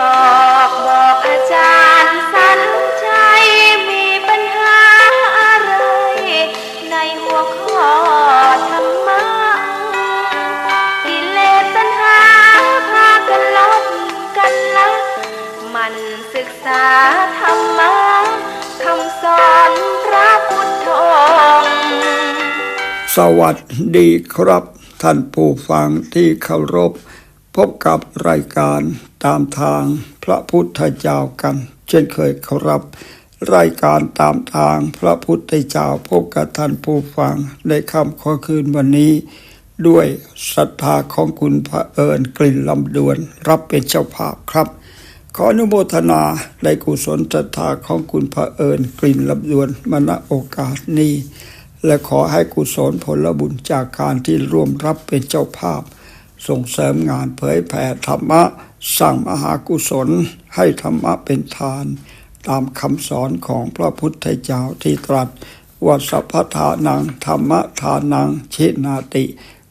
ออกบอกอาจารย์สันชัยมีปัญหาอะไร ในหัวข้อธรรมะกิเลสตัณหาพากันลบกันละมันศึกษาธรรมะคำสอนพระพุทธองค์สวัสดีครับ ท่านผู้ฟังที่เคารพ พบกับรายการตามทางพระพุทธเจ้ากัน เช่นเคยครับ รายการตามทางพระพุทธเจ้าพบกับท่านผู้ฟังในคำขอคืนวันนี้ ด้วยศรัทธาของคุณพระเอิญกลิ่นลำดวน รับเป็นเจ้าภาพครับ ขออนุโมทนาในกุศลศรัทธาของคุณพระเอิญกลิ่นลำดวนมาณโอกาสนี้และขอให้กุศลผลบุญจากการที่ร่วมรับเป็นเจ้าภาพ ส่งเสริมงานเผยแผ่ธรรมะสร้างมหากุศลให้ธรรมะเป็นทาน ตามคำสอนของพระพุทธเจ้าที่ตรัสว่าสัพพทานังธรรมะทานังชินาติ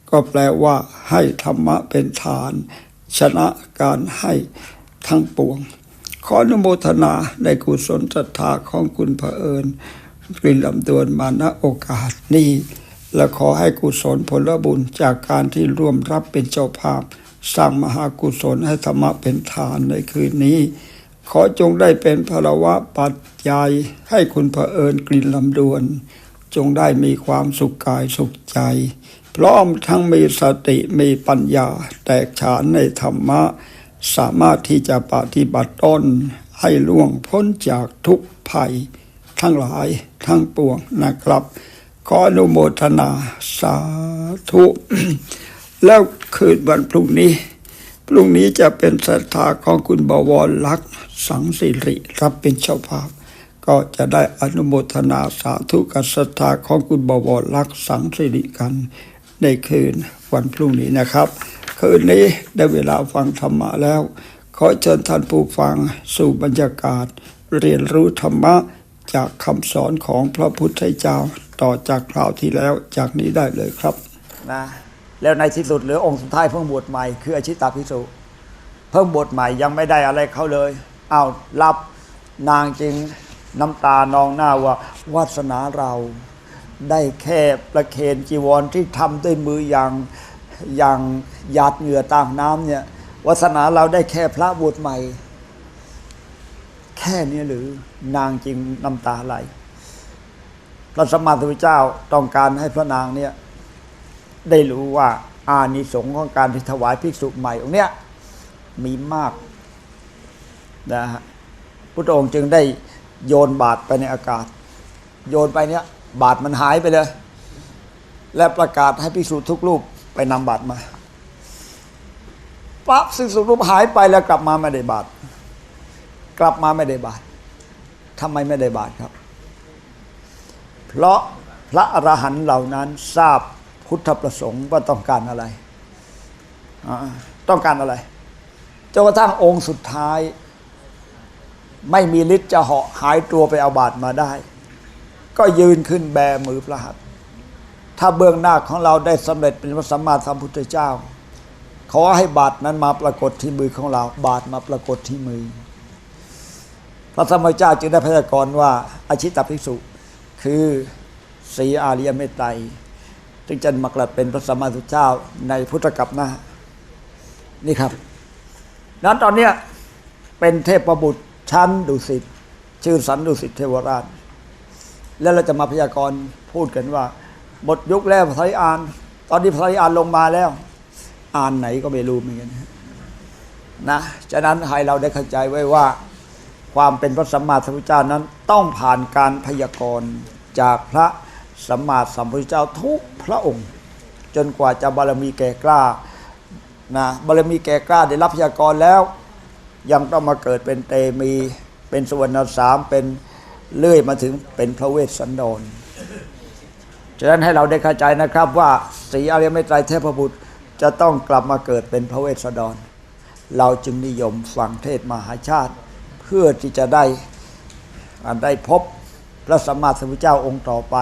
ก็แปลว่าให้ธรรมะเป็นทาน ชนะการให้ทั้งปวง ขออนุโมทนาในกุศลศรัทธาของคุณพระเอิญกลิ่นลำดวนมาณโอกาสนี้ และขอให้กุศลผลบุญจากการที่ร่วมรับเป็นเจ้าภาพ สร้างมหากุศลให้ธรรมะเป็นทานในคืนนี้ ขอจงได้เป็นพลวะปัจจัยให้คุณพระเอิญกลิ่นลำดวน จงได้มีความสุขกายสุขใจ พร้อมทั้งมีสติมีปัญญา แตกฉานในธรรมะ สามารถที่จะปฏิบัติต้น ให้ล่วงพ้นจากทุกภัย ทั้งหลายทั้งปวงนะครับ ขออนุโมทนาสาธุ แล้วคืนวันพรุ่งนี้ พรุ่งนี้จะเป็นศรัทธาของคุณบวรลักษ์สังสิริรับเป็นเจ้าภาพ ก็จะได้อนุโมทนาสาธุกับศรัทธาของคุณบวรลักษ์สังสิริกัน ในคืนวันพรุ่งนี้นะครับ คืนนี้ได้เวลาฟังธรรมะแล้ว ขอเชิญท่านผู้ฟังสู่บรรยากาศ เรียนรู้ธรรมะจากคำสอนของพระพุทธเจ้า ต่อจากคราวที่แล้วจากนี้ได้เลยครับนะแล้วในที่สุดเหลือองค์สุดท้ายเพิ่งบวชใหม่คืออชิตาพิสุเพิ่งบวชใหม่ยังไม่ได้อะไรเขาเลยอ้าวรับนางจึงน้ำตานองหน้าว่าวาสนาเราได้แค่ประเคนจีวรที่ทำด้วยมืออย่างอย่างหยาดเหงื่อต่างน้ำเนี่ยวาสนาเราได้แค่พระบวชใหม่ แค่นี้หรือนางจึงน้ำตาไหล พระสมมาสัมพุทธเจ้าต้องการให้พระนางเนี่ยได้รู้ว่าอานิสงส์ของการที่ถวายภิกษุใหม่องค์เนี้ยมีมากนะฮะพุทธองค์จึงได้โยนบาตรไปในอากาศ โยนไปเนี้ยบาตรมันหายไปเลย และประกาศให้ภิกษุทุกรูปไปนำบาตรมาปั๊บภิกษุรูปหายไปแล้วกลับมาไม่ได้บาตรกลับมาไม่ได้บาตรทำไมไม่ได้บาตรครับ เพราะพระอรหันต์เหล่านั้นทราบพุทธประสงค์ว่าต้องการอะไร ต้องการอะไรจนกระทั่งองค์สุดท้าย ไม่มีฤทธิ์จะเหาะหายตัวไปเอาบาตรมาได้ ก็ยืนขึ้นแบมือพระหัตถ้าเบื้องหน้าของเราได้สำเร็จเป็นพระสัมมาสัมพุทธเจ้า ขอให้บาตรนั้นมาปรากฏที่มือของเรา บาตรมาปรากฏที่มือ พระสัมมาเจ้าจึงได้พยากรณ์ว่าอาชิตตภิกษุ คือสีอาริยเมตไตรจึงจะมากลัดเป็นพระสัมมาสัมพุทธเจ้าในพุทธกัปน้านี่ครับนั้นตอนเนี้ยเป็นเทพประบุตรชั้นดุสิตชื่อสันดุสิตเทวราช แล้วเราจะมาพยากรณ์พูดกันว่าหมดยุคแล้วพระริอาน ตอนนี้พระริอานลงมาแล้ว อ่านไหนก็ไม่รู้เหมือนกันนะฉะนั้นให้เราได้เข้าใจไว้ว่า ความเป็นพระสัมมาสัมพุทธเจ้านั้นต้องผ่านการพยากรณ์ จากพระสัมมาสัมพุทธเจ้าทุกพระองค์ จนกว่าจะบารมีแก่กล้านะบารมีแก่กล้าได้รับพยากรแล้ว ยังต้องมาเกิดเป็นเตมีเป็นสวรรณสามเป็นเลื่อยมาถึงเป็นพระเวสสันดรฉะนั้นให้เราได้เข้าใจนะครับว่าสีอริยเมตไตรเทพบุตรจะต้องกลับมาเกิดเป็นพระเวสสันดร เราจึงนิยมฟังเทศมหาชาติ เพื่อที่จะได้ได้พบ ระสัมมาสัมพุทธเจ้าองค์ต่อไป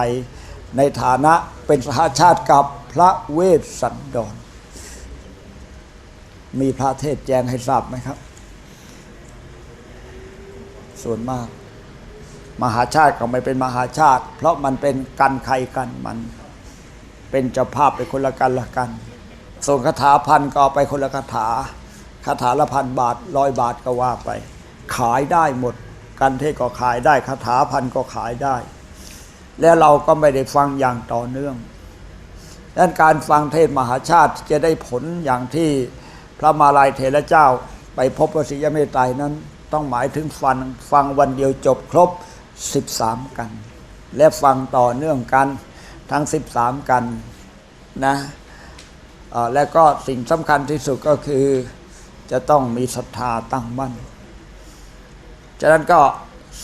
ในฐานะเป็นสหาชาติกับพระเวสสันดร มีพระเทศแจงให้ทราบไหมครับ ส่วนมาก มหาชาติก็ไม่เป็นมหาชาติ เพราะมันเป็นกันใครกันมัน เป็นเจ้าภาพไปคนละกันละกันส่งคาถาพันก็เอาไปคนละคาถาคาถาละพันบาทร้อยบาทก็ว่าไป ขายได้หมด กันเทศก็ขายได้คาถาพันก็ขายได้ แล้วเราก็ไม่ได้ฟังอย่างต่อเนื่องดังนั้นการฟังเทศมหาชาติจะได้ผลอย่างที่พระมาลายเถระเจ้าไปพบพระศรียเมตไตรนั้น ต้องหมายถึงฟังฟังวันเดียวจบครบ 13 กัน และฟังต่อเนื่องกันทั้ง 13 กันนะและก็สิ่งสำคัญที่สุดก็คือจะต้องมีศรัทธาตั้งมั่น ฉะนั้นก็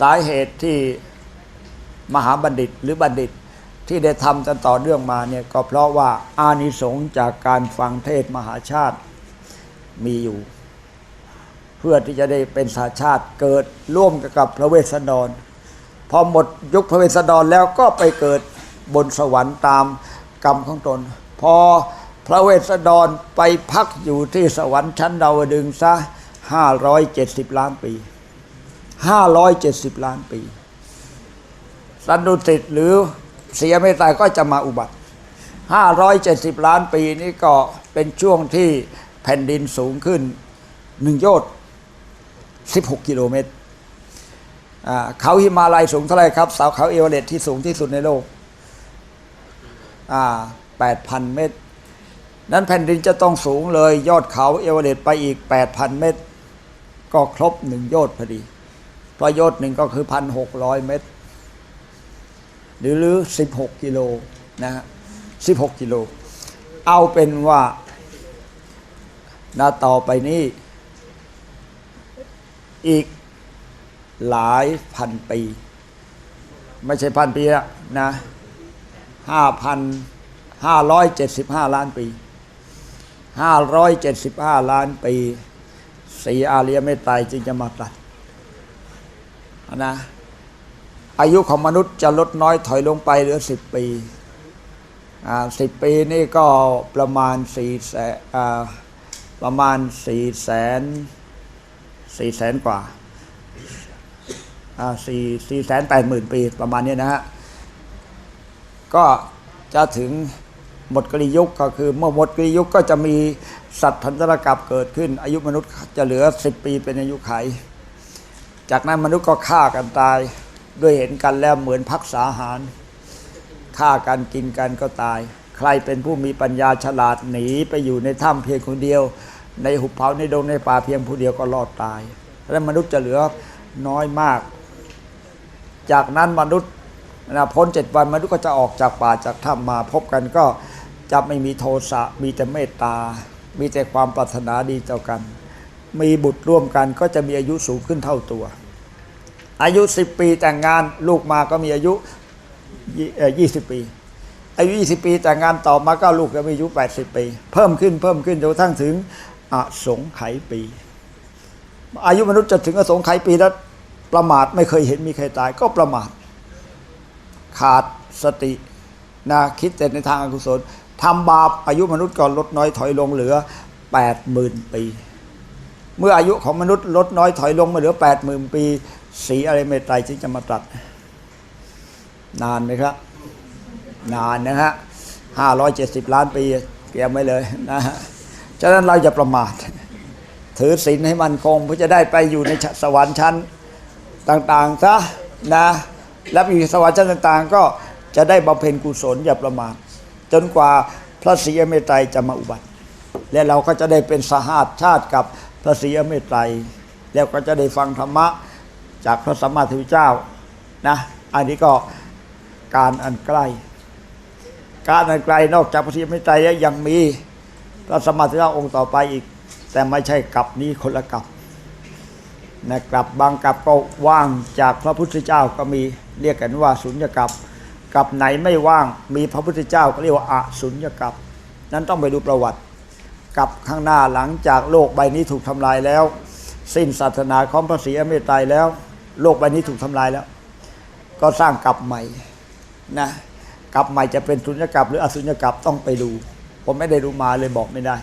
สาเหตุที่มหาบัณฑิตหรือบัณฑิตที่ได้ทำกันต่อเนื่องมาเนี่ยก็เพราะว่าอานิสงส์จากการฟังเทศมหาชาติมีอยู่ เพื่อที่จะได้เป็นสาชาติเกิดร่วมกับพระเวสสันดรพอหมดยุคพระเวสสันดรแล้วก็ไปเกิดบนสวรรค์ตามกรรมของตน พอพระเวสสันดรไปพักอยู่ที่สวรรค์ชั้นดาวดึงส์ซะ570 ล้านปี 570 ล้านปี สันดุสิตหรือเสียไม่ตายก็จะมาอุบัติ 570 ล้านปีนี้ก็เป็นช่วงที่แผ่นดินสูงขึ้นหนึ่งโยชน์16 กิโลเมตร เขาหิมาลัยสูงเท่าไรครับเสาเขาเอเวอเรสต์ที่สูงที่สุดในโลก 8,000 เมตร นั้นแผ่นดินจะต้องสูงเลยยอดเขาเอเวอเรสต์ไปอีก 8,000 เมตร ก็ครบหนึ่งโยชน์พอดี เพระโยชน์หนึ่งก็คือพันหกร้อยเมตร หรือหรือสิบหกกิโลนะฮะสิบหกกิโล เอาเป็นว่านาต่อไปนี้ อีกหลายพันปี ไม่ใช่พันปีละนะห้าพันห้าร้อยเจ็ดสิบห้าล้านปีห้าร้อยเจ็ดสิบห้าล้านปีสีอาเรียไม่ตายจึงจะมาตัด นะอายุของมนุษย์จะลดน้อยถอยลงไปเหลือสิบปีสิบปีนี่ก็ประมาณสี่แสนประมาณสี่แสนสี่แสนกว่าสี่สี่แสนแปดหมื่นปีประมาณนี้นะฮะ ก็จะถึงหมดกริยุคก็คือเมื่อหมดกริยุคก็จะมีสัตว์ทันตรกับเกิดขึ้น อายุมนุษย์จะเหลือสิบปีเป็นอายุไข จากนั้นมนุษย์ก็ฆ่ากันตาย ด้วยเห็นกันแล้วเหมือนพักษาหารฆ่ากันกินกันก็ตาย ใครเป็นผู้มีปัญญาฉลาดหนีไปอยู่ในถ้ำเพียงคนเดียว ในหุบเขาในดงในป่าเพียงผู้เดียวก็รอดตาย และมนุษย์จะเหลือน้อยมาก จากนั้นมนุษย์นะพ้นเจ็ดวันมนุษย์ก็จะออกจากป่าจากถ้ำมาพบกันก็จะไม่มีโทสะมีแต่เมตตา มีแต่ความปรารถนาดีต่อกัน มีบุตรร่วมกันก็จะมีอายุสูงขึ้นเท่าตัว อายุ 10 ปีแต่งงานลูกมาก็มีอายุยี่สิบปี อายุ 20 ปีแต่งงานต่อมาก็ลูกก็มีอายุ 80 ปี เพิ่มขึ้นเพิ่มขึ้นจนกระทั่งถึงอสงไขยปี อายุมนุษย์จะถึงอสงไขยปีแล้วประมาทไม่เคยเห็นมีใครตายก็ประมาท ขาดสตินะคิดแต่ในทางอกุศลทำบาปอายุมนุษย์ก็ลดน้อยถอยลงเหลือ 80,000 ปี เมื่ออายุของมนุษย์ลดน้อยถอยลงมาเหลือ80,000ปีสีอะไรเมตไตรจึงจะมาตรัสนานไหมครับ นานนะฮะห้าร้อยเจ็ดสิบล้านปีเตรียมไว้เลยนะฮะฉะนั้นเราจะประมาท ถือศีลให้มันคงเพื่อจะได้ไปอยู่ในสวรรค์ชั้นต่างๆซะนะแล้วอยู่สวรรค์ชั้นต่าง ๆ ก็จะได้บำเพ็ญกุศลอย่าประมาทจนกว่าพระศรีอเมตไตรจะมาอุบัติ และเราก็จะได้เป็นสหาชาติกับ พระศรีอเมตไตรแล้วก็จะได้ฟังธรรมะจากพระสัมมาสัมพุทธเจ้านะอันนี้ก็การอันใกล้ การอันไกลนอกจากพระศรีอเมตไตรแล้วยังมีพระสัมมาสัมพุทธเจ้าองค์ต่อไปอีก แต่ไม่ใช่กลับนี้คนละกลับนะกลับบางกลับก็ว่างจากพระพุทธเจ้าก็มีเรียกกันว่าสุญญกลับกลับไหนไม่ว่างมีพระพุทธเจ้าก็เรียกว่าอสุญญกลับนั้นต้องไปดูประวัติ กลับข้างหน้าหลังจากโลกใบนี้ถูกทำลายแล้ว สิ้นศาสนาของพระศรีอเมตไตรแล้ว โลกใบนี้ถูกทำลายแล้ว ก็สร้างกลับใหม่นะกลับใหม่จะเป็นสุญญกับหรืออสุญญกับต้องไปดู ผมไม่ได้ดูมาเลยบอกไม่ได้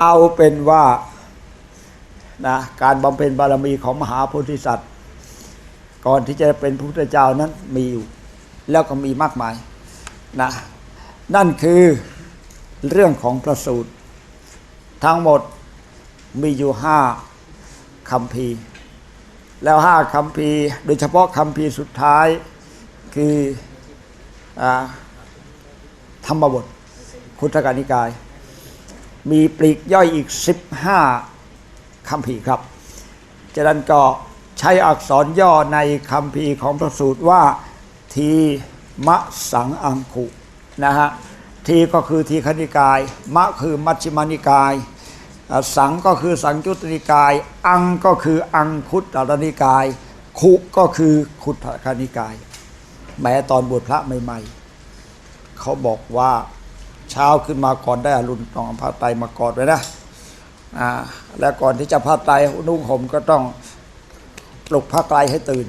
เอาเป็นว่านะการบำเพ็ญบารมีของมหาโพธิสัตว์ ก่อนที่จะเป็นพระพุทธเจ้านั้นมีอยู่ แล้วก็มีมากมายนะนั่นคือเรื่องของพระสูตร ทั้งหมดมีอยู่ห้าคำพีร์แล้วห้าคำพีร์โดยเฉพาะคำพีร์สุดท้ายคืออธรรมบทคุตกานิกาย มีปลีกย่อยอีก 15คำพีร์ครับจากนั้นก็ใช้อักษรย่อในคำพีร์ของพระสูตรว่าทีมะสังอังคุนะฮะทีก็คือทีคณิกาย มะคือมัชฌิมานิกาย สังก็คือสังจุตนิกาย อังก็คืออังคุตตรนิกาย คุก็คือคุตกานิกาย แม้ตอนบวชพระใหม่ๆ เขาบอกว่าเช้าขึ้นมาก่อนได้อรุณต้องเอาผ้าไตรมากอดไว้นะอ่าแล้วก่อนที่จะผ้าไตรนุ่งห่มก็ต้องปลุกผ้าไตรให้ตื่น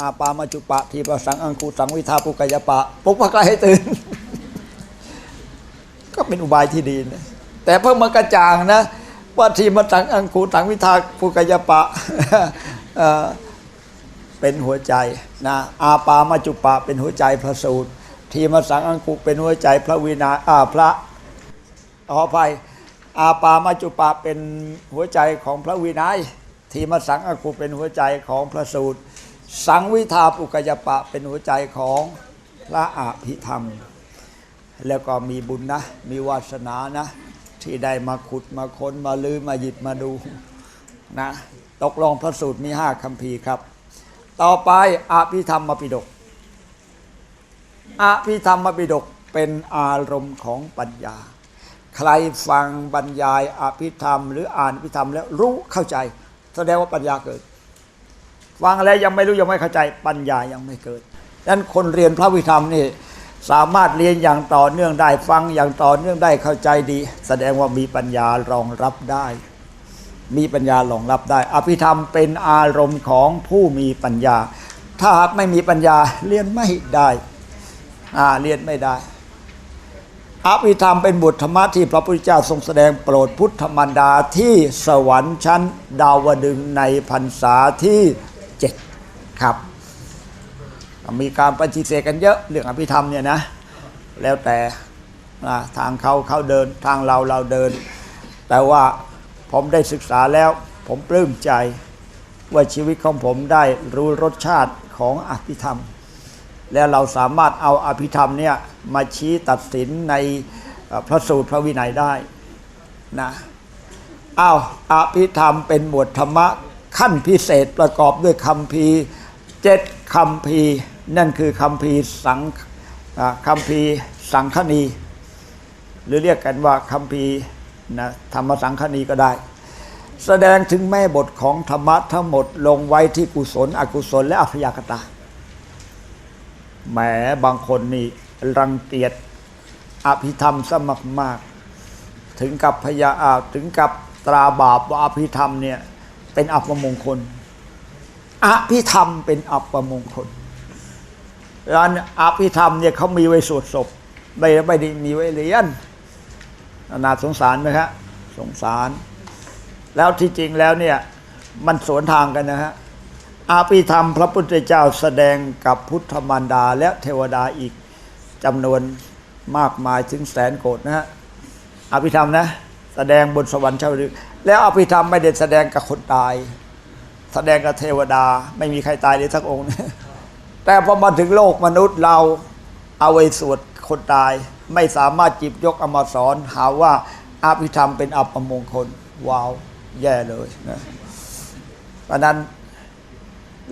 อาปามาจุปะทีประสังอังคูสังวิทาปุกายปะปลุกผ้าไตรให้ตื่น ก็เป็นอุบายที่ดีนะ แต่เพิ่งมากระจ่างนะว่าทีมาสังอังคูสังวิทาปุกายปะเเป็นหัวใจนะอาปามาจุปะเป็นหัวใจพระสูตร ทีมสังอังคุเป็นหัวใจพระวินาอาพระขออภัยอาปามาจุปะเป็นหัวใจของพระวินัยทีมสังอังคุเป็นหัวใจของพระสูตร สังวิทาปุกยปะเป็นหัวใจของพระอภิธรรม แล้วก็มีบุญนะ มีวาสนานะ ที่ได้มาขุดมาค้นมาลือมาหยิบมาดูนะตกลงพระสูตรมีห้าคำพีร์ครับ ต่อไปอภิธรรมปิฎกอภิธรรมปิฎกเป็นอารมณ์ของปัญญา ใครฟังบรรยายอภิธรรม หรืออ่านอภิธรรมแล้วรู้เข้าใจ แสดงว่าปัญญาเกิด ฟังแล้วยังไม่รู้ยังไม่เข้าใจปัญญายังไม่เกิดดังนั้นคนเรียนพระวิธรรมนี่ สามารถเรียนอย่างต่อเนื่องได้ฟังอย่างต่อเนื่องได้เข้าใจดี แสดงว่ามีปัญญารองรับได้ มีปัญญารองรับได้ อภิธรรมเป็นอารมณ์ของผู้มีปัญญา ถ้าหากไม่มีปัญญาเรียนไม่ได้อ่าเรียนไม่ได้ อภิธรรมเป็นบทธรรมะที่พระพุทธเจ้าทรงแสดงโปรดพุทธมารดาที่สวรรค์ชั้นดาวดึงในพรรษาที่เจ็ดครับ มีการปฏิเสธกันเยอะเรื่องอภิธรรมเนี่ยนะแล้วแต่ทางเขาเขาเดินทางเราเราเดิน แต่ว่าผมได้ศึกษาแล้ว ผมปลื้มใจว่าชีวิตของผมได้รู้รสชาติของอภิธรรม แล้วเราสามารถเอาอภิธรรมเนี่ยมาชี้ตัดสินในพระสูตรพระวินัยได้นะอ้าวอภิธรรมเป็นหมวดธรรมะขั้นพิเศษประกอบด้วยคำพีเจ็ดคำพี นั่นคือคำพีสังคำพีสังคณี หรือเรียกกันว่าคำพีนะธรรมสังคณีก็ได้ แสดงถึงแม่บทของธรรมะทั้งหมดลงไว้ที่กุศล อกุศล และอัพยากตาแหมบางคนนี่รังเกียจอภิธรรมสมักมาก ถึงกับพยาอาถึงกับตราบาปว่าอภิธรรมเนี่ยเป็นอัปมงคล อภิธรรมเป็นอัปมงคล ร้านอภิธรรมเนี่ยเขามีไว้สวดศพไม่ไม่ได้มีไว้เรียนนาสงสารไหมครับสงสาร แล้วที่จริงแล้วเนี่ยมันสวนทางกันนะฮะอาภิธรรมพระพุทธเจ้าแสดงกับพุทธมารดาและเทวดาอีกจำนวนมากมายถึงแสนโกดนะฮะอาภิธรรมนะ แสดงบนสวรรค์เช่าลึกแล้วอาภิธรรมไม่ได้แสดงกับคนตาย แสดงกับเทวดา ไม่มีใครตายเลยสักองค์นะ แต่พอมาถึงโลกมนุษย์เราเอาไว้สวดคนตาย ไม่สามารถจิบยกเอามาสอน หาว่าอาภิธรรมเป็นอัปมงคลว้าว แย่เลยนะเพราะนั้น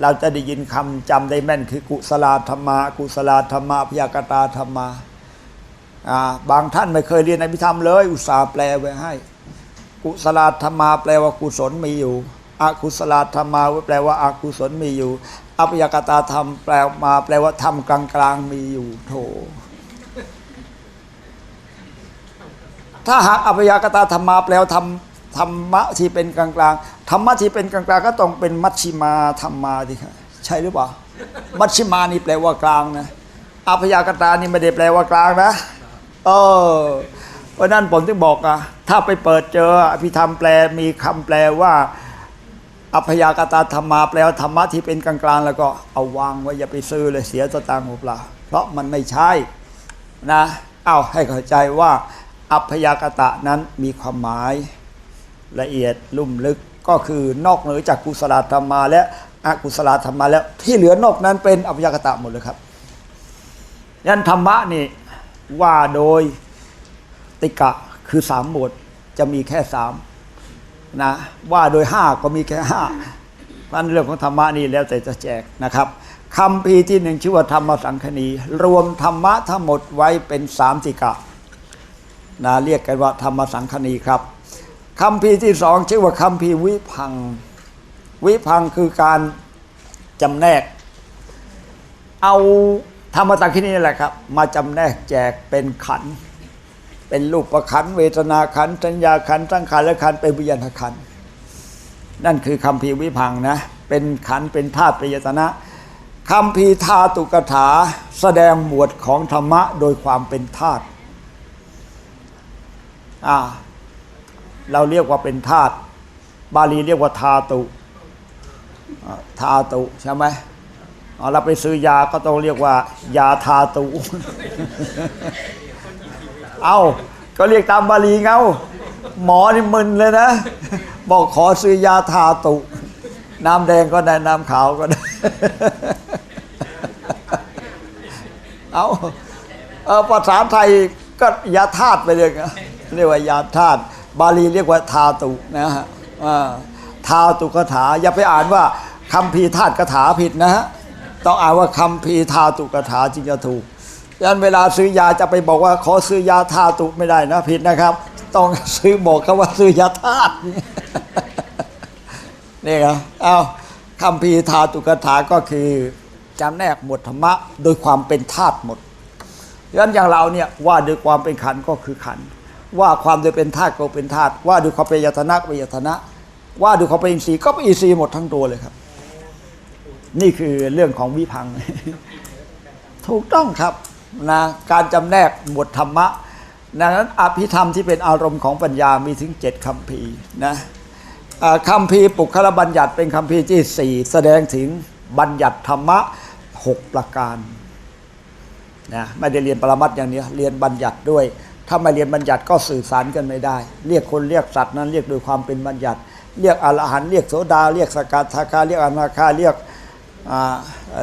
เราจะได้ยินคำจำได้แม่นคือกุศลธรรมากุศลธรรมาพยากตาธรรมาบางท่านไม่เคยเรียนอภิธรรมเลย อุตส่าห์แปลไว้ให้ กุศลธรรมาแปลว่ากุศลมีอยู่อกุศลธรรมาแปลว่าอากุศลมีอยู่ อพยากตาธรรมแปลมาแปลว่าธรรมกลางกลางๆมีอยู่โถ ถ้าหากอพยากตาธรรมาแปลว่าธรรมธรรมะที่เป็นกลางกลางๆธรรมะที่เป็นกลางกลางๆก็ต้องเป็นมัชชิมาธรรมาดิครับใช่หรือเปล่า มัชชิมานี่แปลว่ากลางนะอพยากตานี่ไม่ได้แปลว่ากลางนะเออเพราะนั้นผมถึงบอกอะถ้าไปเปิดเจออภิธรรมแปลมีคำแปลว่า อัพยากตาธรรมาแปลว่าธรรมะที่เป็นกลางๆ แล้วก็เอาวางไว้อย่าไปซื้อเลยเสียสตางค์เปล่าเพราะมันไม่ใช่นะเอาให้เข้าใจว่า อัพยากตะนั้นมีความหมายละเอียดลุ่มลึกก็คือนอกเหนือจากกุศลธรรมาและอกุศลธรรมมาแล้วที่เหลือนอกนั้นเป็นอัพยากตะหมดเลยครับยันธรรมะนี่ว่าโดยติกะคือสามหมวดจะมีแค่สาม นะว่าโดยห้าก็มีแค่ห้าพันเรื่องของธรรมะนี่แล้วแต่จะแจกนะครับคำพีที่หนึ่งชื่อว่าธรรมสังคณี รวมธรรมะทั้งหมดไว้เป็นสามติกะนะเรียกกันว่าธรรมสังคณีครับคำพีที่สองชื่อว่าคำพีวิพัง วิพังคือการจำแนก เอาธรรมสังคณีนี่แหละครับ มาจำแนกแจกเป็นขันธ์ เป็นรูปประขันเวทนาขันสัญญาขันธ์สังขารและขันเป็นวิญญาณขันนั่นคือคำพีวิพังนะเป็นขันเป็นธาตุปริยตนะคำพีธาตุกถาแสดงหมวดของธรรมะโดยความเป็นธาตุอ่าเราเรียกว่าเป็นธาตุบาลีเรียกว่าธาตุธาตุใช่ไหมเราไปซื้อยาก็ต้องเรียกว่ายาธาตุ เอาก็เรียกตามบาลีเงาหมอนี่มึนเลยนะ บอกขอซื้อยาทาตุ น้ำแดงก็ได้ น้ำขาวก็ได้ เอาเออภาษาไทยก็ยาธาตุไปเลยนะเรียกว่ายาธาตุบาลีเรียกว่าทาตุนะฮะทาตุกถา อย่าไปอ่านว่าคำพีธาตุกถาผิดนะฮะ ต้องอ่านว่าคำพีทาตุกถาจึงจะถูก ยันเวลาซื้อยาจะไปบอกว่าขอซื้อยาธาตุไม่ได้นะผิดนะครับ ต้องซื้อบอกเขาว่าซื้อยาธาตุนี่ครับเอาคำพีธาตุกถาก็คือจำแนกหมวดธรรมะโดยความเป็นธาตุหมดยันอย่างเราเนี่ยว่าโดยความเป็นขันก็คือขันว่าความโดยเป็นธาตุก็เป็นธาตุว่าโดยความเป็นยตนะเป็นยตนะ ว่าโดยความเป็นอินทรีย์ก็เป็นอินทรีย์หมดทั้งตัวเลยครับ นี่คือเรื่องของวิพังถูกต้องครับ นะการจำแนกหมวดธรรมะดังนั้นอภิธรรมที่เป็นอารมณ์ของปัญญามีถึงเจ็ดคำพีร์นะคำพีปุคละบัญญัติเป็นคำพีที่สี่แสดงถึงบัญญัติธรรมะหกประการนะไม่ได้เรียนปรมัตถ์อย่างนี้เรียนบัญญัติด้วย ถ้าไม่เรียนบัญญัติก็สื่อสารกันไม่ได้ เรียกคนเรียกสัตว์นั้นเรียกโดยความเป็นบัญญัติ เรียกอรหันต์เรียกโสดาเรียกสกทาคาเรียกอนาคาเรียก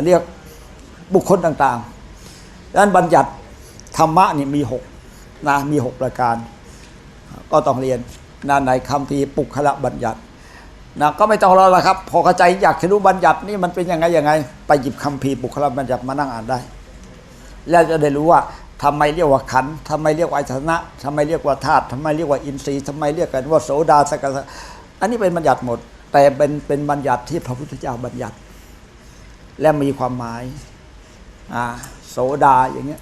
เรียกบุคคลต่าง ดังนั้นบัญญัติธรรมะนี่มีหกนะมีหกประการ ก็ต้องเรียนนะในคำพีร์ปุคละบัญญัตินะก็ไม่ต้องรอละครับ พอเข้าใจอยากจะรู้บัญญัตินี่มันเป็นยังไงยังไง ไปหยิบคำพีร์ปุคละบัญญัติมานั่งอ่านได้ แล้วจะได้รู้ว่าทำไมเรียกว่าขันธ์ทำไมเรียกว่าอายตนะทำไมเรียกว่าธาตุทำไมเรียกว่าอินทรีย์ทำไมเรียกกันว่าโสดาสกทาอันนี้เป็นบัญญัติหมด แต่เป็นเป็นบัญญัติที่พระพุทธเจ้าบัญญัติ และมีความหมาย โสดาอย่างเงี้ย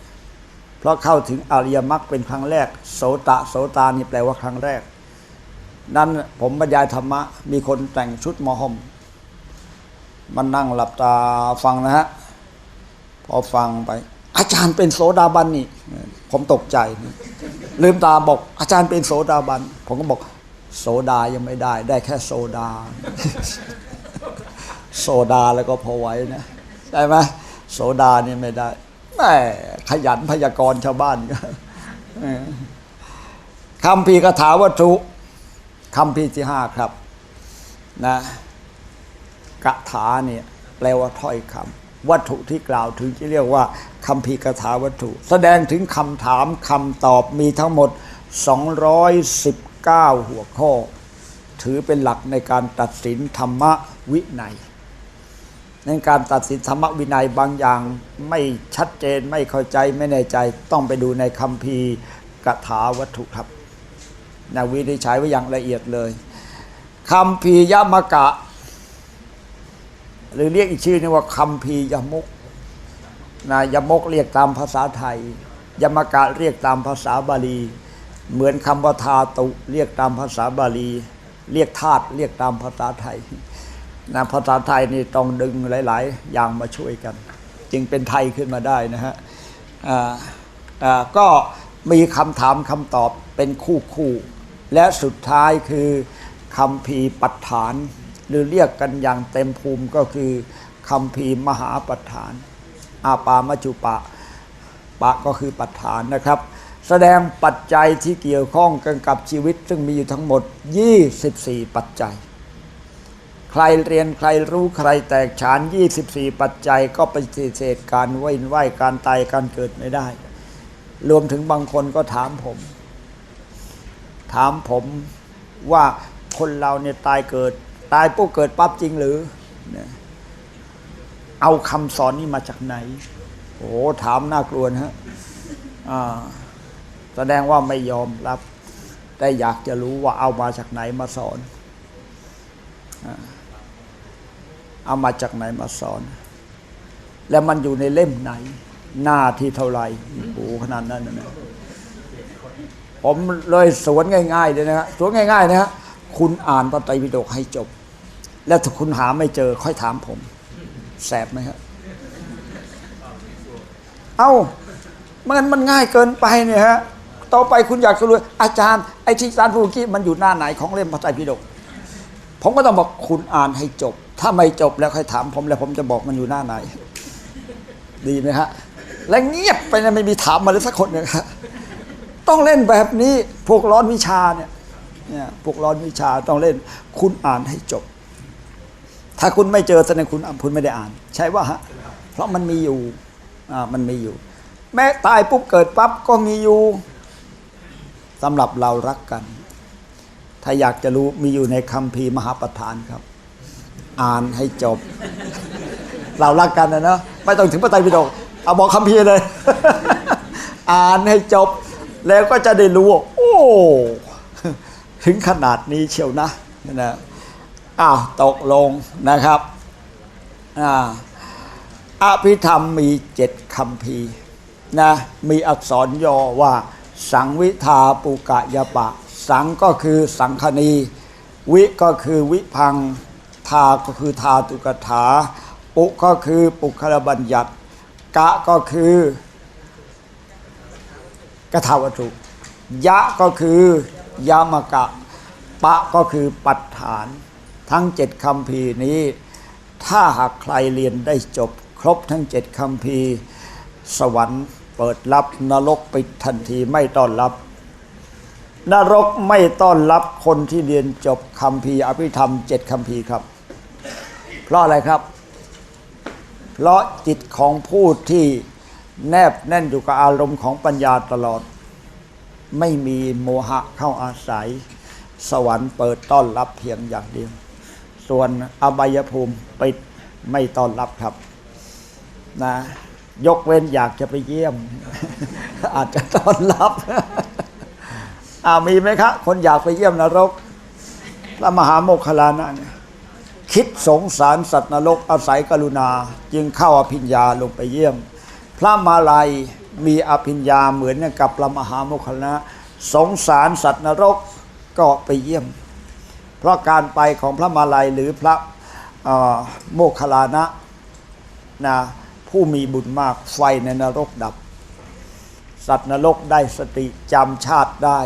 เพราะเข้าถึงอริยมรรคเป็นครั้งแรก โสตะโสตานี่แปลว่าครั้งแรก นั้นผมบรรยายธรรมะ มีคนแต่งชุดมอหมมันนั่งหลับตาฟังนะฮะพอฟังไป อาจารย์เป็นโสดาบันนี่ ผมตกใจ ลืมตาบอก อาจารย์เป็นโสดาบัน ผมก็บอก โสดายังไม่ได้ ได้แค่โซดา โซดาแล้วก็พอไว้นะใช่ไหม โสดานี่ไม่ได้แหม่ขยันพยากรชาวบ้านก็คำพีร์คาถาวัตถุคำพีที่ห้าครับนะกถาเนี่ยแปลว่าถ้อยคำวัตถุที่กล่าวถึงที่เรียกว่าคำพีร์คาถาวัตถุ แสดงถึงคำถามคำตอบมีทั้งหมด 219 หัวข้อ ถือเป็นหลักในการตัดสินธรรมวินัย ในการตัดสินธรรมวินัยบางอย่างไม่ชัดเจนไม่เข้าใจไม่แน่ใจต้องไปดูในคำพีร์กถาวัตถุครับนาวินิจฉัยไว้อย่างละเอียดเลยคำพียมกะ หรือเรียกอีกชื่อนึงว่าคำพียมกนะยมกเรียกตามภาษาไทย ยมกะเรียกตามภาษาบาลี เหมือนคำว่าทาตุเรียกตามภาษาบาลี เรียกธาตุเรียกตามภาษาไทย นะภาษาไทยนี่ต้องดึงหลาย ๆ อย่างมาช่วยกัน จึงเป็นไทยขึ้นมาได้นะฮะก็มีคำถามคำตอบเป็นคู่คู่ๆและสุดท้ายคือคำพีปัฏฐาน หรือเรียกกันอย่างเต็มภูมิก็คือคำพีมหาปัฏฐาน อาปามัจจุปะ ปะก็คือปัฏฐานนะครับ แสดงปัจจัยที่เกี่ยวข้องกันกับชีวิต ซึ่งมีอยู่ทั้งหมด 24 ปัจจัย ใครเรียนใครรู้ใครแตกฉาน 24 ปัจจัยก็ปฏิเสธการไหว้ไหวการตายการเกิดไม่ได้ รวมถึงบางคนก็ถามผม ถามผมว่าคนเราเนี่ยตายเกิด ตายปุ๊บเกิดปั๊บจริงหรือ เอาคำสอนนี้มาจากไหน โอ้โหถามน่ากลัวนะฮะแสดงว่าไม่ยอมรับ แต่อยากจะรู้ว่าเอามาจากไหนมาสอนอ่า เอามาจากไหนมาสอน แล้วมันอยู่ในเล่มไหน หน้าที่เท่าไหร่โอ้ขนาดนั้นนะผมเลยสวนง่ายๆเลยนะฮะสวนง่ายๆนะฮะคุณอ่านพระไตรปิฎกให้จบ แล้วถ้าคุณหาไม่เจอค่อยถามผม แสบไหมครับเอา้ามันมันง่ายเกินไปเนี่ยฮะต่อไปคุณอยากจะรู้อาจารย์ไอ้ที่อาจารย์พูดกี้มันอยู่หน้าไหนของเล่มพระไตรปิฎก ผมก็ต้องบอกคุณอ่านให้จบ ถ้าไม่จบแล้วค่อยถามผมแล้วผมจะบอกมันอยู่หน้าไหน ดีไหมฮะ และเงียบไปนะไม่มีถามมาเลยสักคนเนี่ยครับต้องเล่นแบบนี้พวกร้อนวิชาเนี่ยเนี่ยพวกร้อนวิชาต้องเล่น คุณอ่านให้จบ ถ้าคุณไม่เจอแสดงคุณคุณไม่ได้อ่าน ใช่ว่าฮะเพราะมันมีอยู่อ่ามันมีอยู่ แม้ตายปุ๊บเกิดปั๊บก็มีอยู่สำหรับเรารักกัน ถ้าอยากจะรู้มีอยู่ในคัมภีร์มหาประธานครับ อ่านให้จบ เรารักกันนะเนาะไม่ต้องถึงพระไตรปิฎกเอาบอกคัมภีร์เลย อ่านให้จบ แล้วก็จะได้รู้ โอ้ ถึงขนาดนี้เชียวนะนะอ้าวตกลงนะครับอ่าอภิธรรมมีเจ็ดคำพีร์นะมีอักษรย่อว่า สังวิทาปุกะยปะ สังก็คือสังคณี วิก็คือวิพัง ทาก็คือทาตุกถา ปุก็คือปุคลบัญญัติ กะก็คือกถาวัตถุ ยะก็คือยามกะ ปะก็คือปัฏฐาน ทั้งเจ็ดคำพีนี้ ถ้าหากใครเรียนได้จบ ครบทั้งเจ็ดคำพีสวรรค์เปิดรับนรกปิดทันทีไม่ต้อนรับ นรกไม่ต้อนรับคนที่เรียนจบคำพีอภิธรรมเจ็ดคำพีครับ เพราะอะไรครับ เพราะจิตของผู้ที่แนบแน่นอยู่กับอารมณ์ของปัญญาตลอด ไม่มีโมหะเข้าอาศัย สวรรค์เปิดต้อนรับเพียงอย่างเดียว ส่วนอบายภูมิปิดไม่ต้อนรับครับนะยกเว้นอยากจะไปเยี่ยม อาจจะต้อนรับ อามีไหมครับคนอยากไปเยี่ยมนรกพระมหาโมคคลานะเนี่ยคิดสงสารสัตว์นรกอาศัยกรุณา จึงเข้าอภิญญาลงไปเยี่ยม พระมาลัยมีอภิญญาเหมือนกับพระมหาโมคคลานะสงสารสัตว์นรกก็ไปเยี่ยม เพราะการไปของพระมาลัยหรือพระโมคคลลานะนะผู้มีบุญมากไฟในนรกดับ สัตว์นรกได้สติจำชาติได้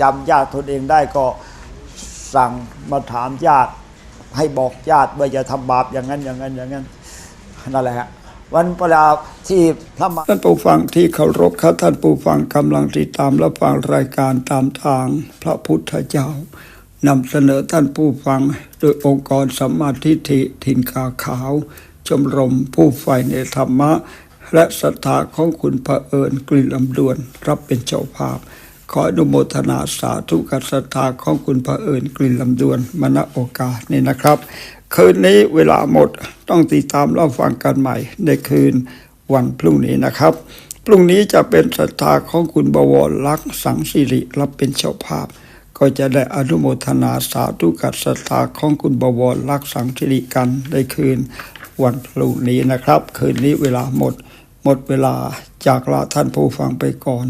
จำญาติตนเองได้ก็สั่งมาถามญาติ ให้บอกญาติว่าอย่าทำบาปอย่างนั้นอย่างนั้นอย่างนั้นนั่นแหละฮะวันเวลาที่พระมาท่านผู้ฟังที่เคารพครับท่านผู้ฟังกำลังติดตามและฟังรายการตามทางพระพุทธเจ้านำเสนอท่านผู้ฟังโดยองค์กรสัมมาทิฏฐิถิ่นกาขาว ชมรมผู้ใฝ่ในธรรมะ และศรัทธาของคุณพระเอิญกลิ่นลำดวนรับเป็นเจ้าภาพ ขออนุโมทนาสาธุกับศรัทธาของคุณพระเอิญกลิ่นลำดวนมาณโอกาสนี้นะครับ คืนนี้เวลาหมดต้องติดตามรับฟังกันใหม่ ในคืนวันพรุ่งนี้นะครับ พรุ่งนี้จะเป็นศรัทธาของคุณบวรลักษ์สังสิริรับเป็นเจ้าภาพ ก็จะได้อนุโมทนาสาธุกับศรัทธาของคุณบวรลักษ์สังสิริกันในคืนวันพรุ่งนี้นะครับ คืนนี้เวลาหมด หมดเวลาจากลาท่านผู้ฟังไปก่อน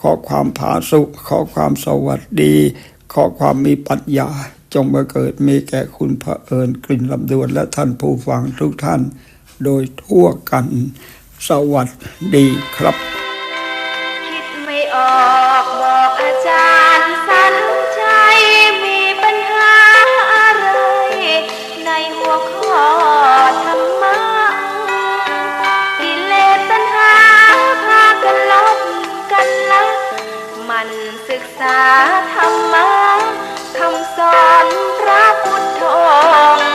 ขอความผาสุขขอความสวัสดี ขอความมีปัญญา จงมาเกิดมีแก่คุณพระเอิญกลิ่นลำดวนและท่านผู้ฟังทุกท่าน โดยทั่วกัน สวัสดีครับ คิดไม่ออกบอกอาจารย์ ษาธรรมะคำสอนพระพุทธองค์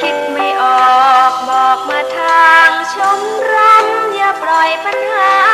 คิดไม่ออกบอกมาทางชมรมอย่าปล่อยปัญหา